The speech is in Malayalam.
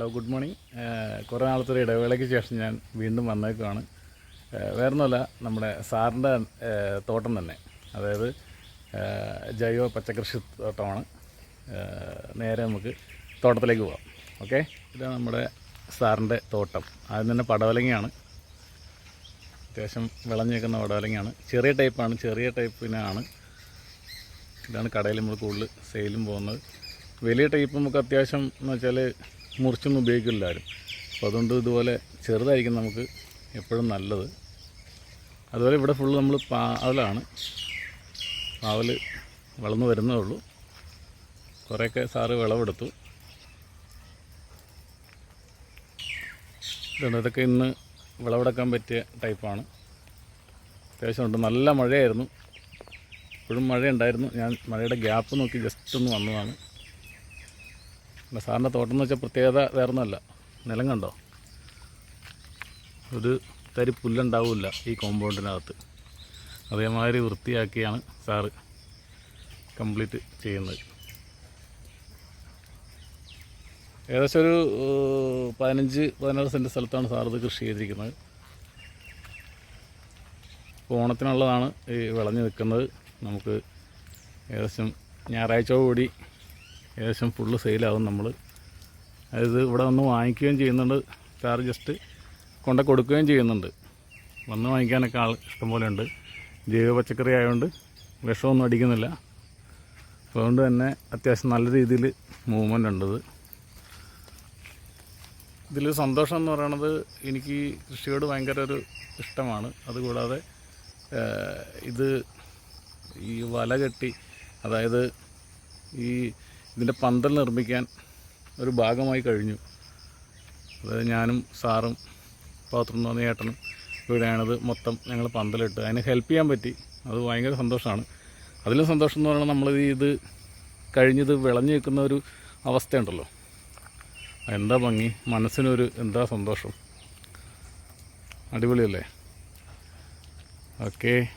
ഹലോ ഗുഡ് മോർണിംഗ് കുറേ നാളത്തെ ഒരു ഇടവേളയ്ക്ക് ശേഷം ഞാൻ വീണ്ടും വന്നേക്കുവാണ്. ഏഹ് വേറൊന്നുമല്ല നമ്മുടെ സാറിന്റെ തോട്ടം തന്നെ. അതായത് ഏഹ് ജൈവ പച്ചക്കൃഷി തോട്ടമാണ്. നേരെ നമുക്ക് തോട്ടത്തിലേക്ക് പോവാം. ഓക്കെ ഇതാണ് നമ്മുടെ സാറിന്റെ തോട്ടം. ആദ്യം തന്നെ പടവലങ്ങയാണ്. അത്യാവശ്യം വിളഞ്ഞു നിൽക്കുന്ന പടവലങ്ങയാണ്. ചെറിയ ടൈപ്പാണ് ചെറിയ ടൈപ്പിനാണ്. ഇതാണ് കടയിൽ നമ്മൾ കൂടുതൽ സെയിലും പോകുന്നത്. വലിയ ടൈപ്പ് നമുക്ക് അത്യാവശ്യം എന്ന് വെച്ചാൽ മുറിച്ചൊന്നും ഉപയോഗിക്കില്ല ആരും. അപ്പോൾ അതുകൊണ്ട് ഇതുപോലെ ചെറുതായിരിക്കും നമുക്ക് എപ്പോഴും നല്ലത്. അതുപോലെ ഇവിടെ ഫുള്ള് നമ്മൾ പാവലാണ്. പാവൽ വളർന്നു വരുന്നേ ഉള്ളൂ. കുറേയൊക്കെ സാറ് വിളവെടുത്തു. ഇതൊക്കെ ഇന്ന് വിളവെടുക്കാൻ പറ്റിയ ടൈപ്പാണ് അത്യാവശ്യമുണ്ട് നല്ല മഴയായിരുന്നു. ഇപ്പോഴും മഴയുണ്ടായിരുന്നു. ഞാൻ മഴയുടെ ഗ്യാപ്പ് നോക്കി ജസ്റ്റ് ഒന്ന് വന്നതാണ്. അല്ല സാറിന്റെ തോട്ടം എന്ന് വെച്ചാൽ പ്രത്യേകത വേറൊന്നുമല്ല. നിലം കണ്ടോ? ഒരു തരി പുല്ലുണ്ടാവില്ല ഈ കോമ്പൗണ്ടിനകത്ത്. അതേമാതിരി വൃത്തിയാക്കിയാണ് സാറ് കംപ്ലീറ്റ് ചെയ്യുന്നത്. ഏകദേശം ഒരു പതിനഞ്ച് പതിനാറ് സെന്റ് സ്ഥലത്താണ് സാർ ഇത് കൃഷി ചെയ്തിരിക്കുന്നത്. ഓണത്തിനുള്ളതാണ് ഈ വിളഞ്ഞു നിൽക്കുന്നത്. നമുക്ക് ഏകദേശം ഞായറാഴ്ച കൂടി ഏകദേശം ഫുള്ള് സെയിലാവും നമ്മൾ അതായത് ഇവിടെ വന്ന് വാങ്ങിക്കുകയും ചെയ്യുന്നുണ്ട്. സാർ ജസ്റ്റ് കൊണ്ട കൊടുക്കുകയും ചെയ്യുന്നുണ്ട്. വന്ന് വാങ്ങിക്കാനൊക്കെ ആൾ ഇഷ്ടംപോലെ ഉണ്ട്. ജൈവ പച്ചക്കറി ആയതുകൊണ്ട് വിഷമൊന്നും അടിക്കുന്നില്ല. അതുകൊണ്ട് തന്നെ അത്യാവശ്യം നല്ല രീതിയിൽ മൂവ്മെന്റ് ഉണ്ട് ഇത് ഇതിൽ സന്തോഷം എന്ന് പറയണത് എനിക്ക് കൃഷിയോട് ഭയങ്കര ഒരു ഇഷ്ടമാണ്. അതുകൂടാതെ ഇത് ഈ വല കെട്ടി അതായത് ഈ ഇതിന്റെ പന്തൽ നിർമ്മിക്കാൻ ഒരു ഭാഗമായി കഴിഞ്ഞു. അതായത് ഞാനും സാറും പാത്രം തോന്നിയ ഏട്ടനും ഇവിടെയാണത് മൊത്തം ഞങ്ങൾ പന്തലിട്ട്. അതിനെ ഹെൽപ്പ് ചെയ്യാൻ പറ്റി. അത് ഭയങ്കര സന്തോഷമാണ്. അതിലും സന്തോഷം എന്ന് പറയുന്നത് നമ്മൾ ഇത് കഴിഞ്ഞത് വിളഞ്ഞു നിൽക്കുന്ന ഒരു അവസ്ഥയുണ്ടല്ലോ. എന്താ ഭംഗി? മനസ്സിനൊരു എന്താ സന്തോഷം? അടിപൊളിയല്ലേ? ഓക്കേ